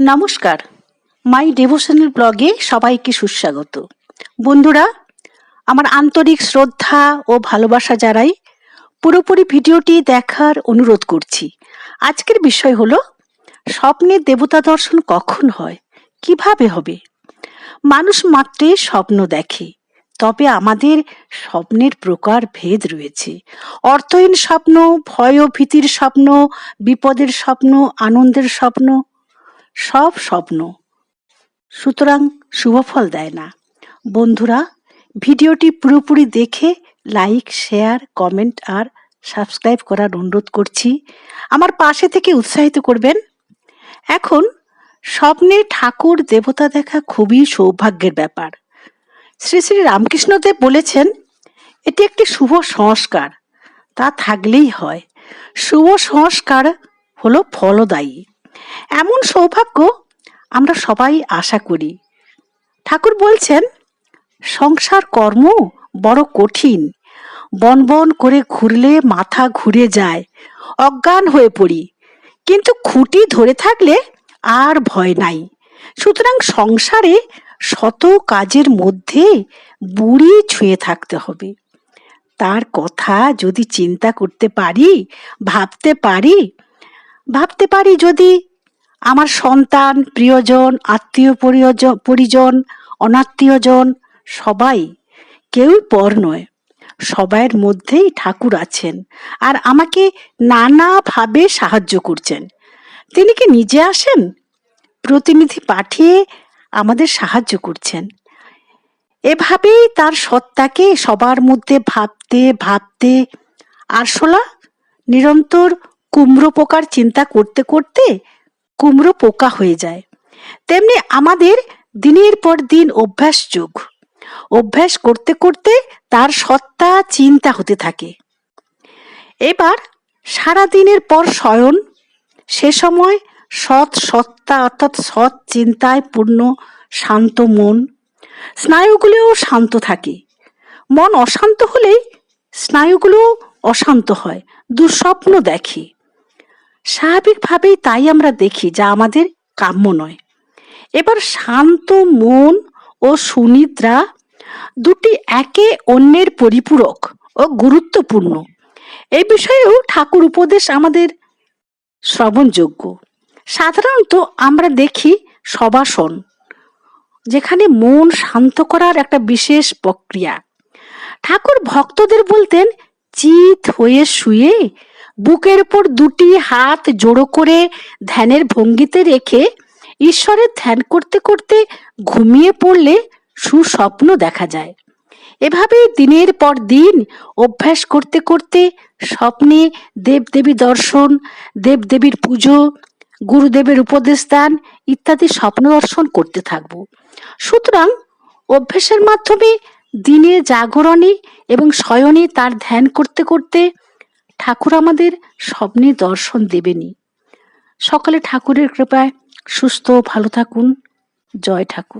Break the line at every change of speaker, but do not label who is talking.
নমস্কার। মাই ডেভোশনাল ব্লগে সবাইকে সুস্বাগত। বন্ধুরা, আমার আন্তরিক শ্রদ্ধা ও ভালোবাসা জানাই পুরোপুরি ভিডিওটি দেখার অনুরোধ করছি। আজকের বিষয় হলো স্বপ্নের দেবতা দর্শন কখন হয়? কীভাবে হবে? মানুষ মাত্রে স্বপ্ন দেখে, তবে আমাদের স্বপ্নের প্রকার ভেদ রয়েছে। অর্থহীন স্বপ্ন, ভয় ও ভীতির স্বপ্ন, বিপদের স্বপ্ন, আনন্দের স্বপ্ন সব স্বপ্ন। সুতরাং শুভফল দেয় না। বন্ধুরা, ভিডিওটি পুরোপুরি দেখে লাইক শেয়ার কমেন্ট আর সাবস্ক্রাইব করার অনুরোধ করছি। আমার পাশে থেকে উৎসাহিত করবেন। এখন, স্বপ্নে ঠাকুর দেবতা দেখা খুবই সৌভাগ্যের ব্যাপার। শ্রী শ্রী রামকৃষ্ণদেব বলেছেন, এটি একটি শুভ সংস্কার। তা থাকলেই হয়। শুভ সংস্কার হলো ফলদায়ী। এমন সৌভাগ্য আমরা সবাই আশা করি। ঠাকুর বলছেন, সংসার কর্ম বড় কঠিন। বন বন করে ঘুরলে মাথা ঘুরে যায়, অজ্ঞান হয়ে পড়ি। কিন্তু খুঁটি ধরে থাকলে আর ভয় নাই। সুতরাং সংসারে শত কাজের মধ্যে বুড়ি ছুঁয়ে থাকতে হবে। তার কথা যদি চিন্তা করতে পারি, ভাবতে পারি ভাবতে পারি যদি আমার সন্তান, প্রিয়জন, আত্মীয় পরিয়জন পরিজন, অনাত্মীয়জন, সবাই কেউই পর নয়। সবাইয়ের মধ্যেই ঠাকুর আছেন আর আমাকে নানাভাবে সাহায্য করছেন। তিনি কি নিজে আসেন? প্রতিনিধি পাঠিয়ে আমাদের সাহায্য করছেন। এভাবেই তার সত্তাকে সবার মধ্যে ভাবতে ভাবতে আরশোলা নিরন্তর কুমড়ো পোকার চিন্তা করতে করতে কুমড়ো পোকা হয়ে যায়। তেমনি আমাদের দিনের পর দিন অভ্যাস যুগ। অভ্যাস করতে করতে তার সত্তা, চিন্তা হতে থাকে। এবার সারা দিনের পর শয়ন, সে সময় সৎ সত্তা অর্থাৎ সৎ চিন্তায় পূর্ণ, শান্ত মন, স্নায়ুগুলোও শান্ত থাকে। মন অশান্ত হলেই স্নায়ুগুলো অশান্ত হয়, দুঃস্বপ্ন দেখে। স্বাভাবিকভাবেই তাই আমরা দেখি যা আমাদের কাম্য নয়। এবার শান্ত মন ও সুনিদ্রা দুটি একে অন্যের পরিপূরক ও গুরুত্বপূর্ণ। এই বিষয়েও ঠাকুর উপদেশ আমাদের শ্রবণযোগ্য। সাধারণত আমরা দেখি সবাসন যেখানে মন শান্ত করার একটা বিশেষ প্রক্রিয়া। ঠাকুর ভক্তদের বলতেন, চিত হয়ে শুয়ে বুকের উপর দুটি হাত জোড়ো করে ধ্যানের ভঙ্গিতে রেখে ঈশ্বরের ধ্যান করতে করতে ঘুমিয়ে পড়লে সুস্বপ্ন দেখা যায়। এভাবে দিনের পর দিন অভ্যাস করতে করতে স্বপ্নে দেবদেবী দর্শন, দেবদেবীর পুজো, গুরুদেবের উপদেশ দান ইত্যাদি স্বপ্ন দর্শন করতে থাকব। সুতরাং অভ্যাসের মাধ্যমে দিনে জাগরণে এবং শয়নে তার ধ্যান করতে করতে ঠাকুর আমাদের স্বপ্নে দর্শন দেবেনি। সকালে ঠাকুরের কৃপায় সুস্থ ভালো থাকুন। জয় ঠাকুর।